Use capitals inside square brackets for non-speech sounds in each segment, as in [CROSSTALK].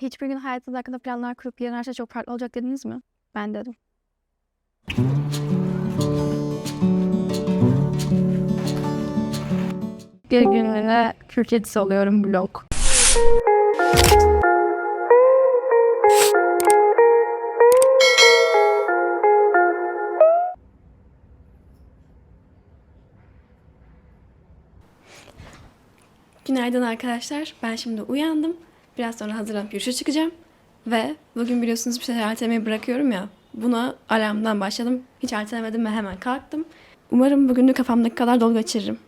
Hiçbir gün hayatınız hakkında planlar kurup yarın her şey çok farklı olacak dediniz mi? Ben dedim. Bir günlüğüne Türk kedisi oluyorum blog. Günaydın arkadaşlar. Ben şimdi uyandım. Biraz sonra hazırlanıp yürüyüşe çıkacağım. Ve bugün biliyorsunuz bir şeyler ertelemeyi bırakıyorum ya. Buna alarmdan başladım. Hiç ertelemedim ve hemen kalktım. Umarım bugünü kafamdaki kadar dolu geçiririm.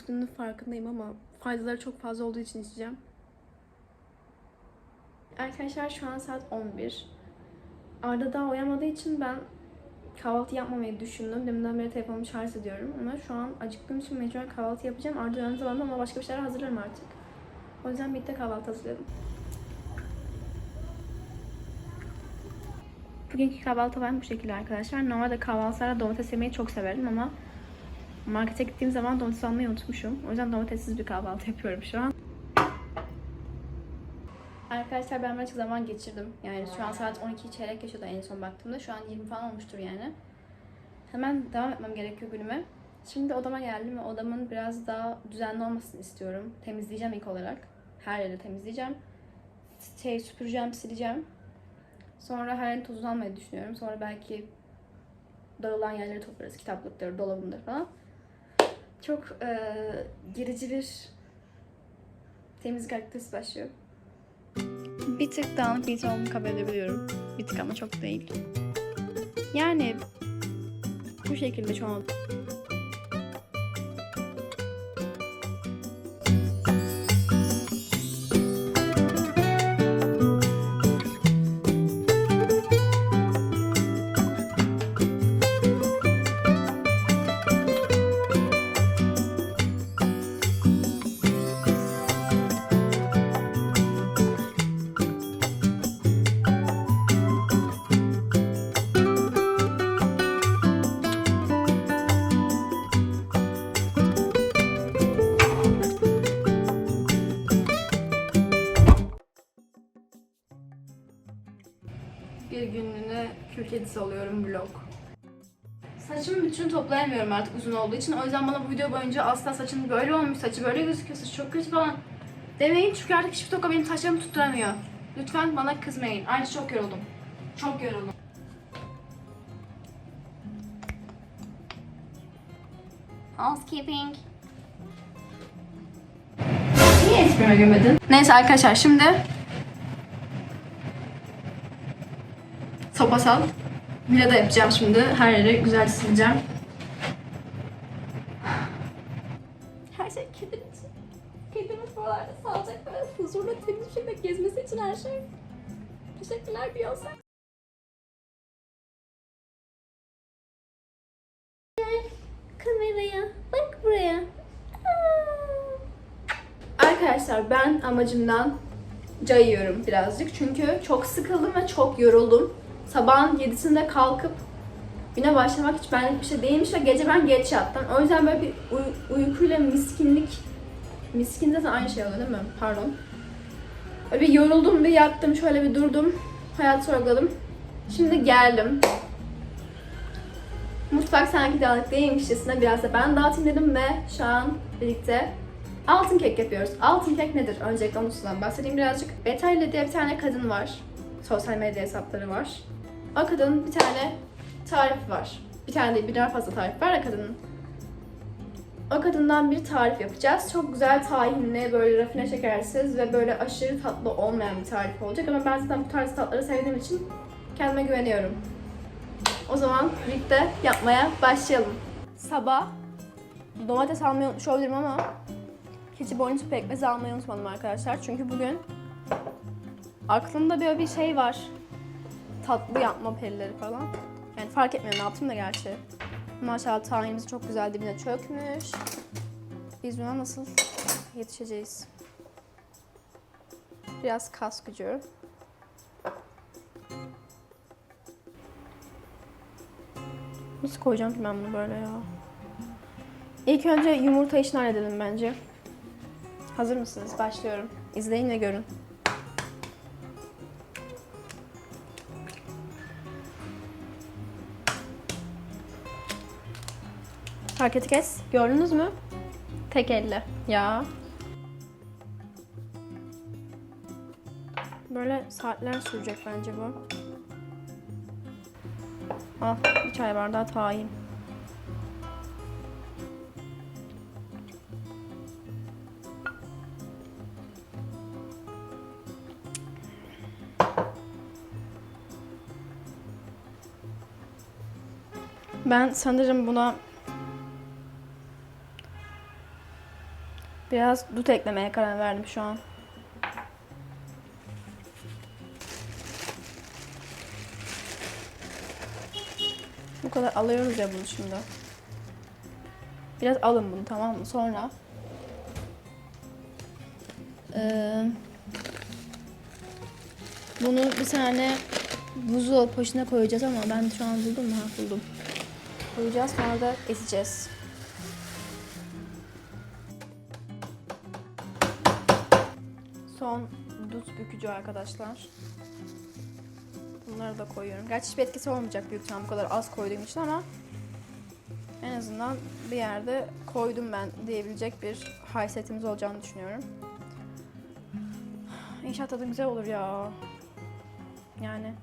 Gözüktüğünün farkındayım ama faydaları çok fazla olduğu için içeceğim. Arkadaşlar şu an saat 11. Arda daha uyanmadığı için ben kahvaltı yapmamayı düşündüm. Deminden beri telefonumu şarj ediyorum ama şu an acıktığım için mecburen kahvaltı yapacağım. Arda uyandığı zaman ona başka bir şeyler hazırlarım artık. O yüzden birlikte kahvaltı hazırladım. Bugünkü kahvaltı ben bu şekilde arkadaşlar. Normalde kahvaltılarda domates yemeyi çok severim ama markete gittiğim zaman domates almayı unutmuşum. O yüzden domatessiz bir kahvaltı yapıyorum şu an. Arkadaşlar ben birazcık zaman geçirdim. Yani şu an saat 12 çeyrek geçiyordu en son baktığımda. Şu an 20 falan olmuştur yani. Hemen devam etmem gerekiyor günüme. Şimdi odama geldim ve odamın biraz daha düzenli olmasını istiyorum. Temizleyeceğim ilk olarak. Her yeri temizleyeceğim. Şey, süpüreceğim, sileceğim. Sonra her yerin tozunu almayı düşünüyorum. Sonra belki dağılan yerleri toplarız. Kitaplıkları, dolabımdır falan. Çok eee gerici bir temizlik aktivitesi başlıyor. Bir tık dağınık bir insan olduğumu kabul edebiliyorum. Bir tık ama çok değil. Yani bu şekilde çoğunlukla. Kedisi oluyorum vlog. Saçımın bütünü toplayamıyorum artık uzun olduğu için. O yüzden bana bu video boyunca asla saçın böyle olmuş, saçı böyle gözüküyor, saçı çok kötü falan demeyin. Çünkü artık hiçbir toka benim saçlarımı tutturamıyor. Lütfen bana kızmayın. Ayrıca çok yoruldum. Çok yoruldum. Housekeeping. Niye esprime gülmedin? Neyse arkadaşlar şimdi Sopasal. Villa da yapacağım şimdi. Her yeri güzel sileceğim. Her şey kedim için. Kedimiz buralarda sağlıcakla ve huzurla temiz bir şekilde gezmesi için her şey. Teşekkürler Beyoncé. kameraya. Bak buraya. Arkadaşlar ben amacımdan cayıyorum birazcık. Çünkü çok sıkıldım ve çok yoruldum. Sabahın 7'sinde kalkıp güne başlamak hiç benlik bir şey değilmiş ve gece ben geç yattım. O yüzden böyle bir uy- uykuyla miskinlik miskin zaten aynı şey oluyor değil mi? Pardon. Böyle bir yoruldum, bir yattım, şöyle bir durdum. Hayat sorguladım. Şimdi geldim. Mutfak sanki dağınık değilmişçesine biraz da ben dağıtayım dedim ve şu an birlikte altın kek yapıyoruz. Altın kek nedir? Öncelikle onu bahsedeyim birazcık. Betayla diye bir tane kadın var. Sosyal medya hesapları var. O kadının bir tane tarifi var. Bir tane değil birden fazla tarif var. O kadından bir tarif yapacağız. Çok güzel tahinli, böyle rafine şekersiz ve böyle aşırı tatlı olmayan bir tarif olacak. Ama ben zaten bu tarz tatları sevdiğim için kendime güveniyorum. O zaman birlikte yapmaya başlayalım. Sabah domates almayı unutmuş olabilirim ama keçi boynuzu pekmezi almayı unutmadım arkadaşlar. Çünkü bugün aklımda böyle bir şey var. Tatlı yapma perileri falan. Yani fark etmiyor ne yaptım da gerçi. Maşallah tahinimiz çok güzel dibine çökmüş. Biz buna nasıl yetişeceğiz? Biraz kas gücü. Nasıl koyacağım ki ben bunu böyle ya? İlk önce yumurta işini halledelim bence. Hazır mısınız? Başlıyorum. İzleyin ve görün. Hareketi kes. Gördünüz mü? Tek elle. Ya. Böyle saatler sürecek bence bu. Al bir çay bardağı tahin. Ben sanırım buna biraz dut eklemeye karar verdim şu an. Bu kadar alıyoruz ya bunu şimdi. Biraz alın bunu tamam mı? Sonra eee, bunu bir tane buzdolabı poşetine koyacağız ama ben şu an buldum mu? Buldum. Koyacağız sonra da ezeceğiz. Dut bükücü arkadaşlar. Bunları da koyuyorum. Gerçi hiçbir etkisi olmayacak büyük ihtimalle bu kadar az koyduğum için ama en azından bir yerde koydum ben diyebilecek bir haysiyetimiz olacağını düşünüyorum. İnşallah tadı güzel olur ya. Yani.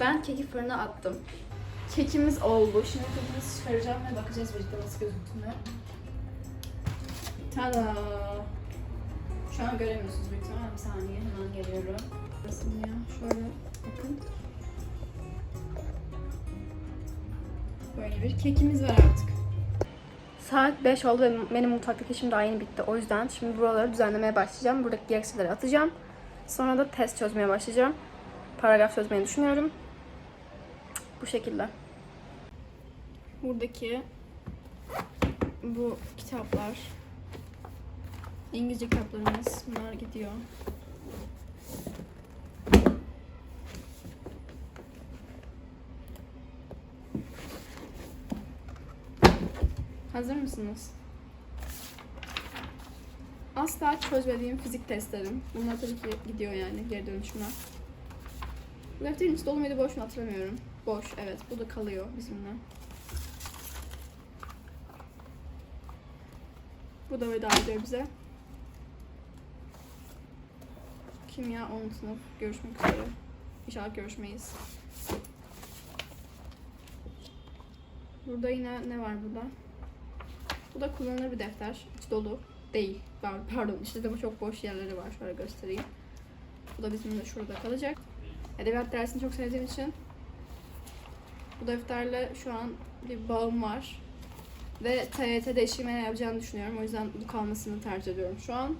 Ben keki fırına attım. Kekimiz oldu. Şimdi kekimizi çıkaracağım ve bakacağız birlikte nasıl gözüktüğüne. Tada! Şu an göremiyorsunuz büyük ihtimalle. Bir saniye hemen geliyorum. Burasını ya. Şöyle bakın. Böyle bir kekimiz var artık. Saat 5 oldu ve benim mutfaktaki işim daha yeni bitti. O yüzden şimdi buraları düzenlemeye başlayacağım. Buradaki gereksizleri atacağım. Sonra da test çözmeye başlayacağım. Paragraf çözmeyi düşünüyorum. Bu şekilde. Buradaki bu kitaplar İngilizce kitaplarımız bunlar gidiyor. Hazır mısınız? Asla çözmediğim fizik testlerim. Bunlar tabii ki gidiyor yani geri dönüşüme. Defterin içi dolu muydu boş mu hatırlamıyorum. Boş evet bu da kalıyor bizimle. Bu da veda ediyor bize. Kimya 10 sınıf görüşmek üzere. İnşallah görüşmeyiz. Burada yine ne var burada? Bu da kullanılır bir defter. İçi dolu. Değil. Pardon, işte bu çok boş yerleri var. Şöyle göstereyim. Bu da bizimle şurada kalacak. Edebiyat dersini çok sevdiğim için bu defterle şu an bir bağım var. Ve TYT'de eşime ne yapacağını düşünüyorum. O yüzden bu kalmasını tercih ediyorum şu an.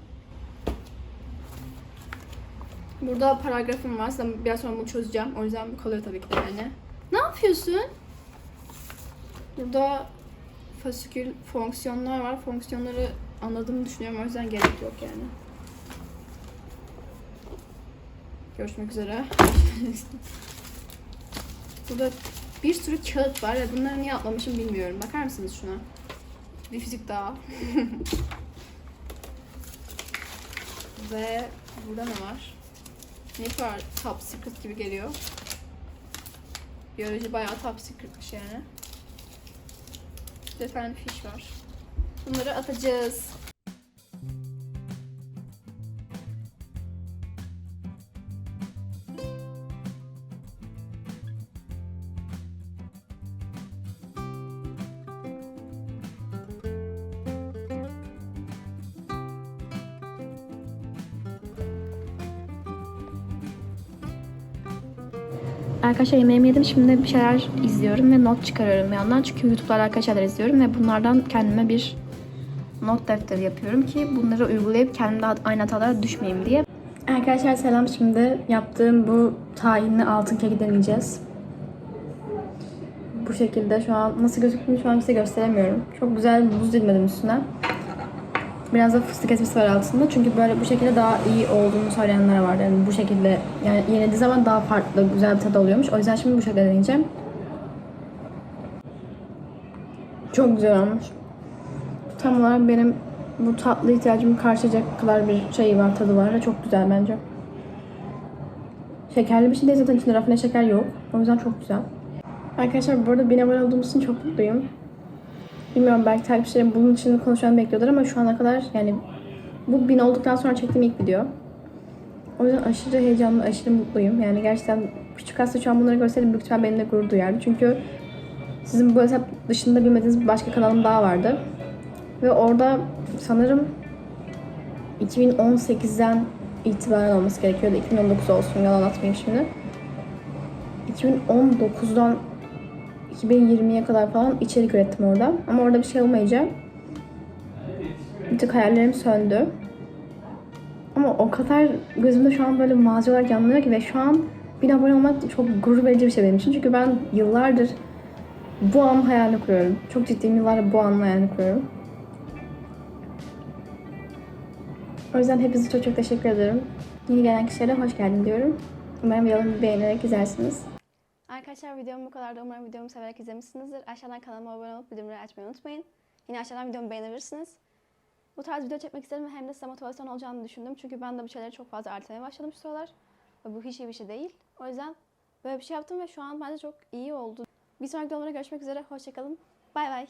Burada paragrafım var. Zaten biraz sonra bunu çözeceğim. O yüzden bu kalıyor tabii ki de yani. Ne yapıyorsun? Burada fasikül fonksiyonlar var. Fonksiyonları anladığımı düşünüyorum. O yüzden gerek yok yani. Görüşmek üzere. [LAUGHS] Burada bir sürü kağıt var ve bunları niye atlamışım bilmiyorum. Bakar mısınız şuna? Bir fizik daha. [LAUGHS] ve burada ne var? Ne var? Top secret gibi geliyor. Biyoloji bayağı top secretmiş yani. Bir tane fiş var. Bunları atacağız. Arkadaşlar yemeğimi yedim. Şimdi bir şeyler izliyorum ve not çıkarıyorum bir yandan. Çünkü YouTube'da alakalı şeyler izliyorum ve bunlardan kendime bir not defteri yapıyorum ki bunları uygulayıp kendimde aynı hatalara düşmeyeyim diye. Arkadaşlar selam. Şimdi yaptığım bu tahinli altın keki deneyeceğiz. Bu şekilde şu an nasıl gözüktüğünü şu an size gösteremiyorum. Çok güzel buz dilmedim üstüne. Biraz da fıstık ezmesi var altında. Çünkü böyle bu şekilde daha iyi olduğunu söyleyenler var. Yani bu şekilde yani yenildiği zaman daha farklı, güzel bir tadı oluyormuş. O yüzden şimdi bu şekilde deneyeceğim. Çok güzel olmuş. Tam olarak benim bu tatlı ihtiyacımı karşılayacak kadar bir şey var, tadı var ve çok güzel bence. Şekerli bir şey değil zaten içinde rafine şeker yok. O yüzden çok güzel. Arkadaşlar bu arada bin abone olduğum için çok mutluyum. Bilmiyorum belki takipçilerim bunun için konuşmamı bekliyordur ama şu ana kadar yani bu bin olduktan sonra çektiğim ilk video. O yüzden aşırı heyecanlı, aşırı mutluyum. Yani gerçekten küçük hasta şu an bunları görseydim büyük ihtimal benimle gurur duyardı. Çünkü sizin bu hesap dışında bilmediğiniz bir başka kanalım daha vardı. Ve orada sanırım 2018'den itibaren olması gerekiyordu. 2019 olsun yalan atmayayım şimdi. 2019'dan 2020'ye kadar falan içerik ürettim orada. Ama orada bir şey olmayınca bir tık hayallerim söndü. Ama o kadar gözümde şu an böyle mazi olarak yanmıyor ki ve şu an bin abone olmak çok gurur verici bir şey benim için. Çünkü ben yıllardır bu an hayalini kuruyorum. Çok ciddiyim yıllardır bu anın hayalini kuruyorum. O yüzden hepinize çok çok teşekkür ederim. Yeni gelen kişilere hoş geldin diyorum. Umarım videomu beğenerek izlersiniz. Arkadaşlar videom bu kadardı. Umarım videomu severek izlemişsinizdir. Aşağıdan kanalıma abone olup bildirimleri açmayı unutmayın. Yine aşağıdan videomu beğenebilirsiniz. Bu tarz video çekmek istedim hem de size motivasyon olacağını düşündüm. Çünkü ben de bu şeyleri çok fazla ertelemeye başladım şu sıralar. Ve bu hiç iyi bir şey değil. O yüzden böyle bir şey yaptım ve şu an bence çok iyi oldu. Bir sonraki videolarda görüşmek üzere. Hoşçakalın. Bay bay.